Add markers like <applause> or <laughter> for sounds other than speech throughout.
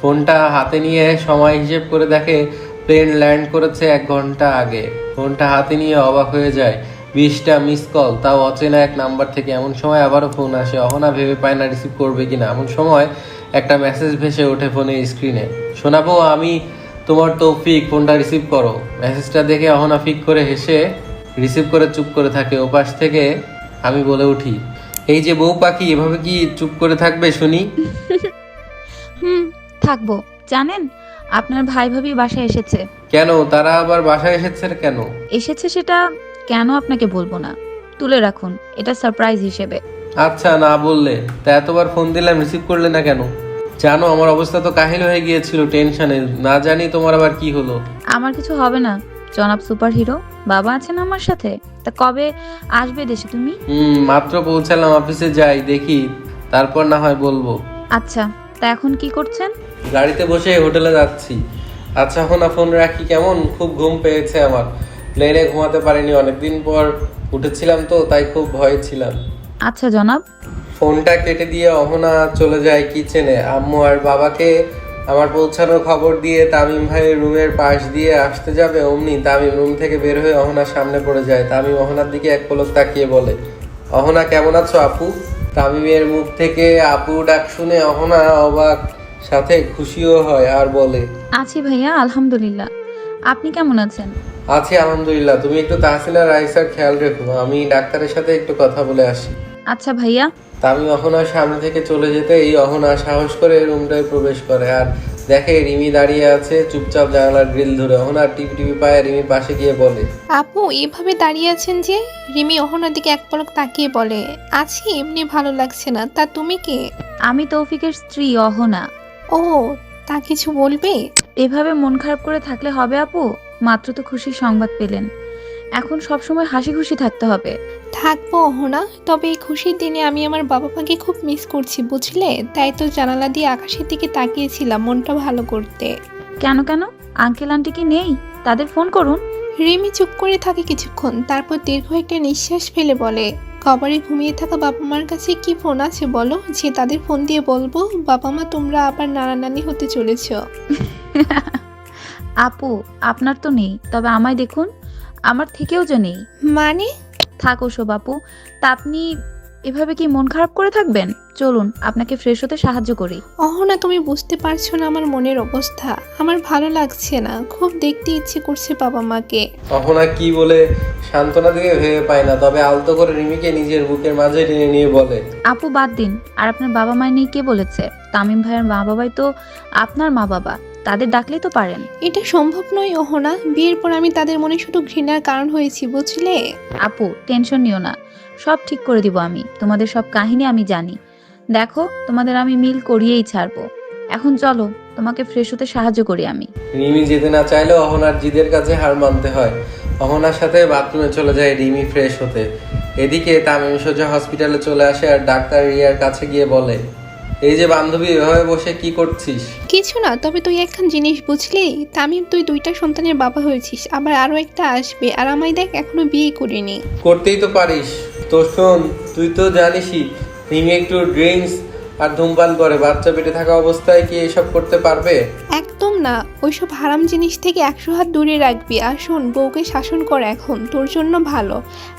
ফোনটা হাতে নিয়ে সময় হিসেব করে দেখে প্লেন ল্যান্ড করেছে এক ঘণ্টা আগে। ফোনটা হাতে নিয়ে অবাক হয়ে যায়। বিশটা মিস কল, তাও অচেনা এক নাম্বার থেকে। এমন সময় আবারও ফোন আসে। অহনা ভেবে পায় না রিসিভ করবে কিনা। এমন সময় একটা মেসেজ ভেসে ওঠে ফোনের স্ক্রিনে। শোনাবো আমি তোমার তৌফিক, ফোনটা রিসিভ করো। মেসেজটা দেখে অহনা ফিক করে হেসে রিসিভ করে চুপ করে থাকে। ওপাশ থেকে আমি বলে উঠি, এই যে বউ পাখি, এভাবে কি চুপ করে থাকবে শুনি? থাকব জানেন? আপনার ভাই ভাবি বাসায় এসেছে। কেন? তারা আবার বাসায় এসেছে কেন? এসেছে সেটা কেন আপনাকে বলব না? তুলে রাখুন এটা সারপ্রাইজ হিসেবে। আচ্ছা না বললে। তা এতবার ফোন দিলাম রিসিভ করলে না কেন? জানো আমার অবস্থা তো কাহিল হয়ে গিয়েছিল টেনশনে না জানি তোমার আবার কি হলো। আমার কিছু হবে না জনাব সুপার হিরো বাবা আছেন আমার সাথে। তা কবে আসবে দেশে তুমি? হুম মাত্র পৌঁছালাম অফিসে যাই দেখি। তারপর না হয় বলব। আচ্ছা। তা এখন কি করছেন? গাড়িতে বসে হোটেলে যাচ্ছি। আচ্ছা এখন ফোন রাখি কেমন? খুব ঘুম পেয়েছে আমার। প্লেনে ঘুমাতে পারিনি অনেকদিন পর উঠেছিলাম তো তাই খুব ভয়ে ছিলাম। আচ্ছা জনাব। ফোনটা কেটে দিয়ে অহনা চলে যায় কিচেনে। আম্মু আর বাবাকে আমার পৌঁছানোর খবর দিয়ে তামিম ভাইয়ের রুমের পাশ দিয়ে আসতে যাবে। অমনি তামিম রুম থেকে বের হয়ে অহনার সামনে পড়ে যায়। তামিম অহনার দিকে এক পলক তাকিয়ে বলে অহনা কেমন আছো আপু? তামিমের মুখ থেকে আপু ডাক শুনে অহনা অবাক সাথে খুশিও হয় আর বলে আছি ভাইয়া আলহামদুলিল্লাহ। আপনি কেমন আছেন? আছি আলহামদুলিল্লাহ। তুমি একটু তাহসিনা রাইসার খেয়াল রেখো আমি ডাক্তারের সাথে একটু কথা বলে আসি। আচ্ছা ভাইয়া। তামিম অহনার সামনে থেকে চলে যেতে এই অহনা সাহস করে রুমটায় প্রবেশ করে আর দেখে রিমি দাঁড়িয়ে আছে চুপচাপ জানালার গ্রিল ধরে। অহনা টিপি টিপি পায়ে রিমির পাশে গিয়ে বলে আপু এভাবে দাঁড়িয়ে আছেন যে? রিমি অহনার দিকে এক পলক তাকিয়ে বলে আছি এমনি ভালো লাগছে না। তা তুমি কে? আমি তৌফিকের স্ত্রী অহনা। ও তা কিছু বলবে? এভাবে মন খারাপ করে থাকলে হবে আপু? মাত্র তো খুশির সংবাদ পেলেন। এখন সবসময় হাসি খুশি থাকতে হবে। থাকব অহনা তবে এই খুশির দিনে আমি আমার বাবা মাকে খুব মিস করছি বুঝলে? তাই তো জানালা দিয়ে আকাশের দিকে তাকিয়েছিলাম মনটা ভালো করতে। কেন কেন? আঙ্কেল আন্টি কি নেই? তাদের ফোন করুন। রিমি চুপ করে থাকে কিছুক্ষণ তারপর দীর্ঘ একটা নিঃশ্বাস ফেলে বলে কবারে ঘুমিয়ে থাকা বাবা মার কাছে কি ফোন আছে বলো? যে তাদের ফোন দিয়ে বলব বাবা মা তোমরা আবার নানা নানি হতে চলেছ। <laughs> আপু আপনার তো নেই তবে আমায় দেখুন। আমার থেকেও যে নেই। মানে? থাক ওসব আপু তা আপনি এভাবে কি মন খারাপ করে থাকবেন? চলুন আপনাকে ফ্রেশ হতে সাহায্য করি। অহনা তুমি বুঝতে পারছ না আমার মনের অবস্থা। আমার ভালো লাগছে না। খুব দেখতে ইচ্ছে করছে বাবা মাকে। অহনা কি বলে সান্ত্বনা দিকে ভেবে পায় না। তবে আলতো করে রিমিকে নিজের বুকের মাঝে টেনে নিয়ে বলে। আপু বাদ দিন। আর আপনার বাবা মায় নেই কে বলেছে? তামিম ভাইয়ের মা বাবাই তো আপনার মা বাবা তাদের ডাকলেই তো পারেন। এটা সম্ভব নয় অহনা। বিয়ের পর আমি তাদের মনে শুধু ঘৃণার কারণ হয়েছি বুঝলে? আপু টেনশন নিও না। সব ঠিক করে দিব আমি। তোমাদের সব কাহিনী আমি জানি। দেখো তোমাদের আমি মিল করিয়েই ছাড়বো। এখন চলো তোমাকে ফ্রেশ হতে সাহায্য করি আমি। রিমি যেতে না চাইলেও অহনার জিদের কাছে হার মানতে হয়। অহনার সাথে বাথরুমে চলে যায় রিমি ফ্রেশ হতে। এদিকে তামিম সোজা হসপিটালে চলে আসে আর ডাক্তার রিয়ার কাছে গিয়ে বলে এই যে বান্ধবী এভাবে বসে কি করছিস? কিছু না তবে তুই একখান জিনিস বুঝলি? তামিম তুই দুইটা সন্তানের বাবা হয়েছিস আবার আরও একটা আসবে আর আমায় দেখ এখনও বিয়ে করিনি। করতেই তো পারিস। তো শোন তুই তো জানিসই রিমি একটু ড্রিঙ্কস আর ধূমপান করে বাচ্চা পেটে থাকা অবস্থায় কি এসব করতে পারবে? একদম না। ওইসব হারাম জিনিস থেকে একশো হাত দূরে রাখবি। আর শোন বউকে শাসন কর এখন তোর জন্য ভালো।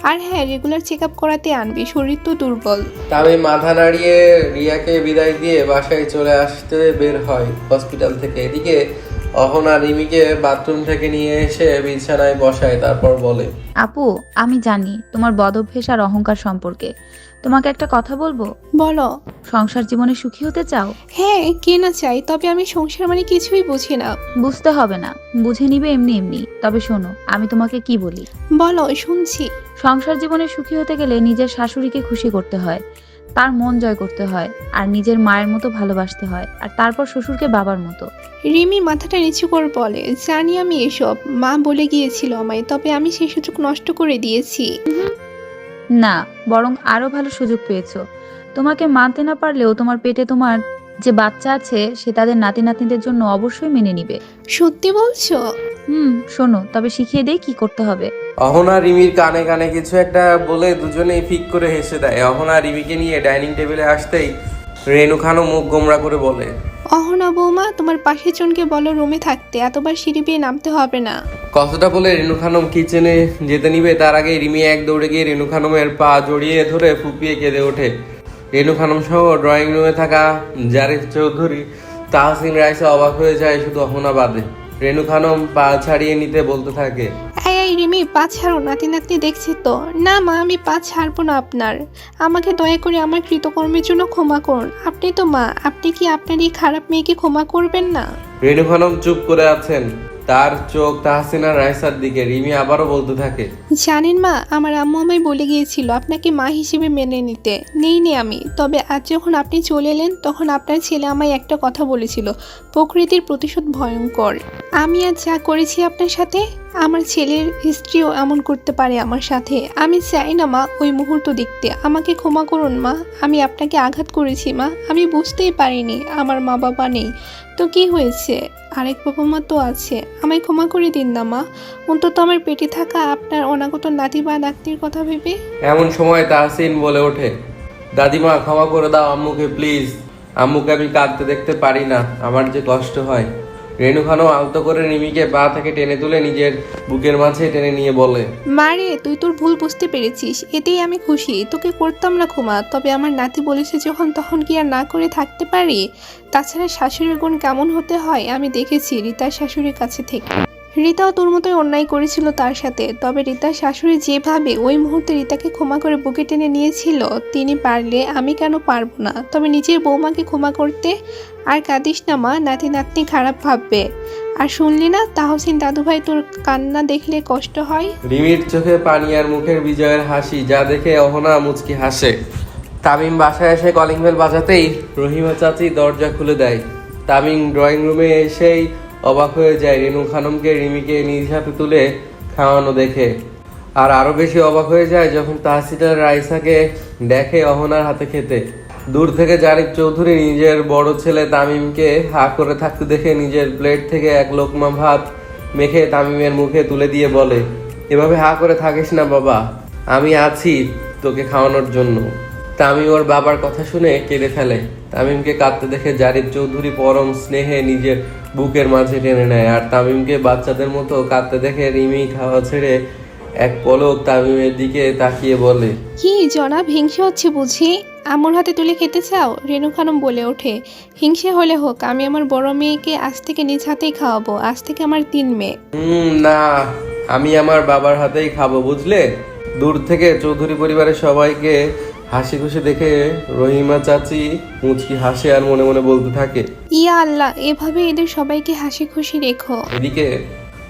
আর হ্যাঁ রেগুলার চেক আপ করাতে আনবি শরীর তো দুর্বল। আমি মাথা নাড়িয়ে রিয়াকে বিদায় দিয়ে বাসায় চলে আসতে বের হয় হসপিটাল থেকে। এদিকে অহনা রিমিকে বাথরুম থেকে নিয়ে এসে বিছানায় বসায় তারপর বলে আপু আমি জানি তোমার বদভ্যেস আর অহংকার সম্পর্কে। তোমাকে একটা কথা বলব? বলো। সংসার জীবনে সুখী হতে চাও? হ্যাঁ কে না চাই তবে আমি সংসার মানে কিছুই বুঝি না। বুঝতে হবে না। বুঝে নিবে এমনি এমনি। তবে শোনো আমি তোমাকে কি বলি? বলো শুনছি। সংসার জীবনে সুখী হতে গেলে নিজের শাশুড়িকে খুশি করতে হয়। তার মন জয় করতে হয়। আর নিজের মায়ের মতো ভালোবাসতে হয়। আর তারপর শ্বশুরকে বাবার মতো। রিমি মাথাটা নিচু করে বলে জানি আমি এসব। মা বলে গিয়েছিল আমায় তবে আমি সেই সুযোগ নষ্ট করে দিয়েছি। না বরং আরও ভালো সুযোগ পেয়েছ। তোমাকে মানতে না পারলেও তোমার পেটে তোমার যে বাচ্চা আছে সে তাদের নাতি নাতনিদের জন্য অবশ্যই মেনে নিবে। সত্যি বলছো? হুম শোনো তবে শিখিয়ে দেই কি করতে হবে। অহনা রিমির কানে কানে কিছু একটা বলে দুজনেই ফিক করে হেসে দেয়। অহনা রিমিকে নিয়ে ডাইনিং টেবিলে আসতেই রেনু খানও মুখ গোমরা করে বলে অহনা বৌমা, তোমার পাশের জনকে বলো রুমে থাকতে, এতবার সিঁড়ি বেয়ে নামতে হবে না। কথাটা বলে রেণু খানম কিচেনে যেতে নিবে। তার আগে রিমি এক দৌড়ে গিয়ে রেণু খানমের পা জড়িয়ে ধরে ফুপিয়ে কেঁদে ওঠে। রেণু খানম সহ ড্রয়িং রুমে থাকা জারিফ চৌধুরী, তাহসিন রাইসা অবাক হয়ে যায় শুধু অহনা বাদে। রেণু খানম পা ছাড়িয়ে নিতে বলতে থাকে। রিমি পা ছাড়ো নাতি নাতনি দেখছি তো। না মা আমি পা ছাড়বো না আপনার। আমাকে দয়া করে আমার কৃতকর্মের জন্য ক্ষমা করুন। আপনি তো মা আপনি কি আপনার এই খারাপ মেয়েকে ক্ষমা করবেন না? রেণু খানম চুপ করে আছেন। তার চোখ তাহসিনা রাইসার দিকে। রিমি আবারও বলতে থাকে জানেন মা আমার আম্মু আমায় বলে গিয়েছিল আপনাকে মা হিসেবে মেনে নিতে। নেই নে আমি। তবে আজ যখন আপনি চলে এলেন তখন আপনার ছেলে আমায় একটা কথা বলেছিল প্রকৃতির প্রতিশোধ ভয়ঙ্কর। আমি আজ যা করেছি আপনার সাথে আমার ছেলের স্ত্রীও এমন করতে পারে আমার সাথে। আমি চাই না, মা, ওই মুহূর্ত দেখতে। আমাকে ক্ষমা করুন, মা। আমি আপনাকে আঘাত করেছি, মা। আমি বুঝতেই পারিনি, আমার মা বাবা নেই। তো কি হয়েছে? আরেক বাবা মা তো আছে। আমায় ক্ষমা করে দিন না, মা। অন্তত আমার পেটে থাকা আপনার অনাগত নাতি বা নাতনির কথা ভেবে। এমন সময় তাহসিন বলে ওঠে, দাদিমা, ক্ষমা করে দাও আম্মুকে, প্লিজ। আম্মুকে আমি কাঁদতে দেখতে পারি না। আমার যে কষ্ট হয়। রেণু খানও আলতো করে রিমিকে পা থেকে টেনে তুলে নিজের বুকের মাঝে টেনে নিয়ে বলে মারে তুই তোর ভুল বুঝতে পেরেছিস। এতেই আমি খুশি। তোকে করতাম না ক্ষমা, তবে আমার নাতি বলেছে যখন তখন কি আর না করে থাকতে পারি? তাছাড়া শাশুড়ির গুণ কেমন হতে হয় আমি দেখেছি, রিতার শাশুড়ির কাছে থেকে। রিতাও তোর মতোই অন্যায় করেছিল তার সাথে। তবে রিতার শাশুড়ি যেভাবে ওই মুহূর্তে রিতাকে ক্ষমা করে বুকে টেনে নিয়েছিল, তিনি পারলে আমি কেন পারব না? তবে নিজের বৌমাকে ক্ষমা করতে আর কাঁদিস না মা, নাতি নাতনি খারাপ ভাববে। আর শুনলি না, তাহসিন দাদুভাই তোর কান্না দেখলে কষ্ট হয়? রিমির চোখে পানি আর মুখের বিজয়ের হাসি, যা দেখে অহনা মুচকি হাসে। তামিম বাসায় এসে কলিং বেল বাজাতেই রহিমা চাচি দরজা খুলে দেয়। তামিম ড্রয়িং রুমে এসেই অবাক হয়ে যায়। রেনু খানমকে রিমিকে নিজ হাতে তুলে খাওয়ানো দেখে। আর আরও বেশি অবাক হয়ে যায় যখন তাহসিদার রাইসাকে দেখে অহনার হাতে খেতে। দূর থেকে জারিফ চৌধুরী নিজের বড় ছেলে তামিমকে হা করে থাকতে দেখে নিজের প্লেট থেকে এক লোকমা ভাত মেখে তামিমের মুখে তুলে দিয়ে বলে, এভাবে হা করে থাকিস না বাবা, আমি আছি তোকে খাওয়ানোর জন্য। তামিম ওর বাবার কথা শুনে কেঁদে ফেলে। তামিমকে কাঁদতে দেখে জারিফ চৌধুরী পরম স্নেহে নিজের বুকের মাঝে টেনে নেয় আর তামিমকে বাচ্চাদের মতো কাঁদতে দেখে রিমি খাওয়া ছেড়ে এক পলক তামিমের দিকে তাকিয়ে বলে কি জনাব হিংসে হচ্ছে বুঝি? আমর হাতে তুলে খেতে চাও? রেণু খানম বলে ওঠে হিংসে হলে হোক আমি আমার বড় মেয়েকে আজ থেকে নিজ হাতেই খাওয়াবো আজ থেকে আমার তিন মেয়ে। হুম না আমি আমার বাবার হাতেই খাব বুঝলে? দূর থেকে চৌধুরী পরিবারের সবাইকে হাসি খুশি দেখে রহিমা চাচি মুচকি হাসে আর মনে মনে বলতে থাকে ইয়া আল্লাহ এভাবে এদের সবাইকে হাসি খুশি রেখো। এদিকে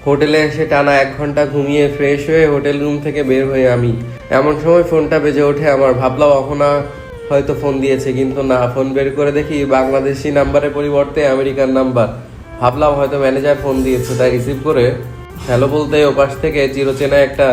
হোটেলে এসে টানা এক ঘণ্টা ঘুমিয়ে ফ্রেশ হয়ে হোটেল রুম থেকে বের হয়ে আমি। এমন সময় ফোনটা বেজে ওঠে আমার ভাবলাম অহনা হয়তো ফোন দিয়েছে কিন্তু না ফোন বের করে দেখি বাংলাদেশি নাম্বারের পরিবর্তে আমেরিকান নাম্বার। ভাবলাম হয়তো ম্যানেজার ফোন দিয়েছে তাই রিসিভ করে হ্যালো বলতে ওপাশ থেকে চিরচেনা একটা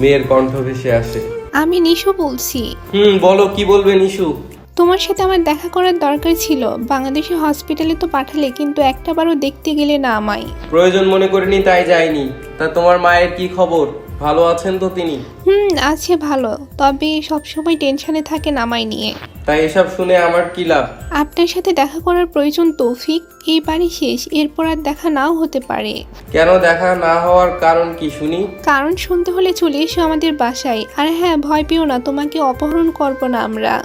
মেয়ের কণ্ঠ ভেসে আসে। আমি নিশু বলছি। হুম বলো কি বলবে নিশু? তোমার সাথে আমার দেখা করার দরকার ছিল। বাংলাদেশে হসপিটালে তো পাঠালে কিন্তু একটাবারও দেখতে গেলে না আমায়। প্রয়োজন মনে করিনি তাই যাইনি। তা তোমার মায়ের কি খবর? ভালো আছেন তো তিনি? হুম আছে ভালো। তবে সবসময় টেনশনে থাকেন আমায় নিয়ে। তাই এসব শুনে আমার কি লাভ? আপনার সাথে দেখা করার প্রয়োজন তৌফিক? এই বাড়ি শেষ এরপর আর দেখা নাও হতে পারে। কেন দেখা না হওয়ার কারণ কি শুনি? কারণ শুনতে হলে চলে এসো আমাদের বাসায়। আর হ্যাঁ ভয় পেও না তোমাকে অপহরণ করব না আমরা।